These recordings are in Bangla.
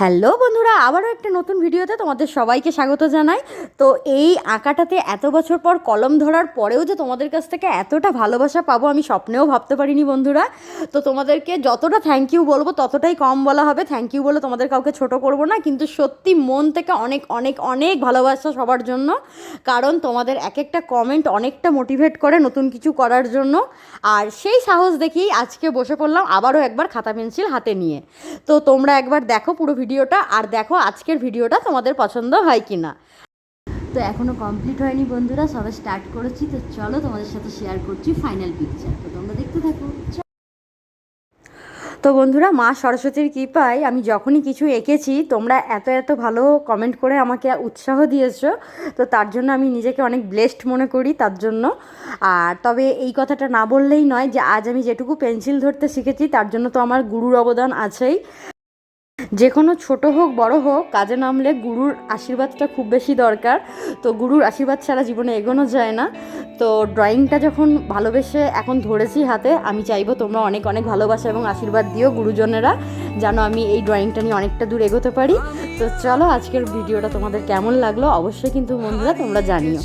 হ্যালো বন্ধুরা, আবারও একটা নতুন ভিডিওতে তোমাদের সবাইকে স্বাগত জানাই। তো এই আঁকাটাতে এত বছর পর কলম ধরার পরেও যে তোমাদের কাছ থেকে এতটা ভালোবাসা পাবো আমি স্বপ্নেও ভাবতে পারিনি বন্ধুরা। তো তোমাদেরকে যতটা থ্যাংক ইউ বলব, ততটাই কম বলা হবে। থ্যাংক ইউ বলে তোমাদের কাউকে ছোট করব না, কিন্তু সত্যি মন থেকে অনেক অনেক অনেক ভালোবাসা সবার জন্য। কারণ তোমাদের এক একটা কমেন্ট অনেকটা মোটিভেট করে নতুন কিছু করার জন্য। আর সেই সাহস দেখেই আজকে বসে পড়লাম আবারও একবার খাতা পেন্সিল হাতে নিয়ে। তো তোমরা একবার দেখো পুরো ভিডিওটা আর দেখো আজকের ভিডিওটা তোমাদের পছন্দ হয় কি না তো এখনও কমপ্লিট হয়নি বন্ধুরা সবাই স্টার্ট করেছি। তো চলো তোমাদের সাথে শেয়ার করছি ফাইনাল পিকচার তো তোমরা দেখতে থাকো। তো বন্ধুরা, মা সরস্বতীর কৃপায় আমি যখনই কিছু এঁকেছি, তোমরা এত এত ভালো কমেন্ট করে আমাকে উৎসাহ দিয়েছ। তো তার জন্য আমি নিজেকে অনেক ব্লেসড মনে করি তার জন্য। আর তবে এই কথাটা না বললেই নয় যে, আজ আমি যেটুকু পেন্সিল ধরতে শিখেছি, তার জন্য তো আমার গুরুর অবদান আছেই। যে কোনো ছোট হোক, বড় হোক, কাজে নামলে গুরুর আশীর্বাদটা খুব বেশি দরকার। তো গুরুর আশীর্বাদ ছাড়া জীবনে এগোনো যায় না। তো ড্রয়িংটা যখন ভালোবেসে এখন ধরেছি হাতে, আমি চাইব তোমরা অনেক অনেক ভালোবাসা এবং আশীর্বাদ দিও গুরুজনেরা, যেন আমি এই ড্রয়িংটা নিয়ে অনেকটা দূর এগোতে পারি। তো চলো আজকের ভিডিওটা তোমাদের কেমন লাগল অবশ্যই কিন্তু বন্ধুরা তোমরা জানিও।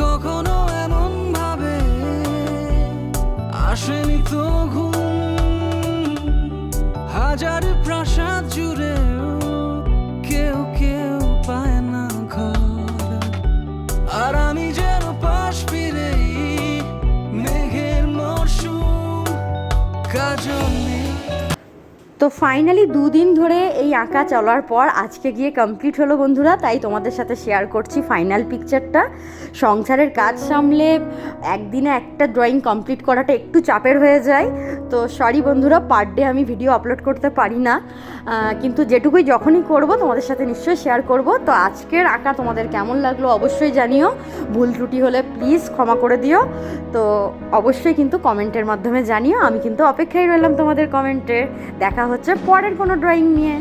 কখনো এমন ভাবে আসেনি তো ঘুম হাজার প্রাসাদ জুড়ে তো ফাইনালি দুদিন ধরে এই আঁকা চলার পর আজকে গিয়ে কমপ্লিট হলো বন্ধুরা, তাই তোমাদের সাথে শেয়ার করছি ফাইনাল পিকচারটা সংসারের কাজ সামলে একদিনে একটা ড্রয়িং কমপ্লিট করাটা একটু চাপের হয়ে যায়। তো সরি বন্ধুরা পার ডে আমি ভিডিও আপলোড করতে পারি না। কিন্তু যেটুকুই যখনই করব, তোমাদের সাথে নিশ্চয়ই শেয়ার করব। তো আজকের আঁকা তোমাদের কেমন লাগল অবশ্যই জানিও। ভুল ত্রুটি হলে প্লিজ ক্ষমা করে দিও। তো অবশ্যই কিন্তু কমেন্টের মাধ্যমে জানিও। আমি কিন্তু অপেক্ষায় রইলাম তোমাদের কমেন্টে দেখা হচ্ছে পরের কোনো ড্রয়িং নিয়ে।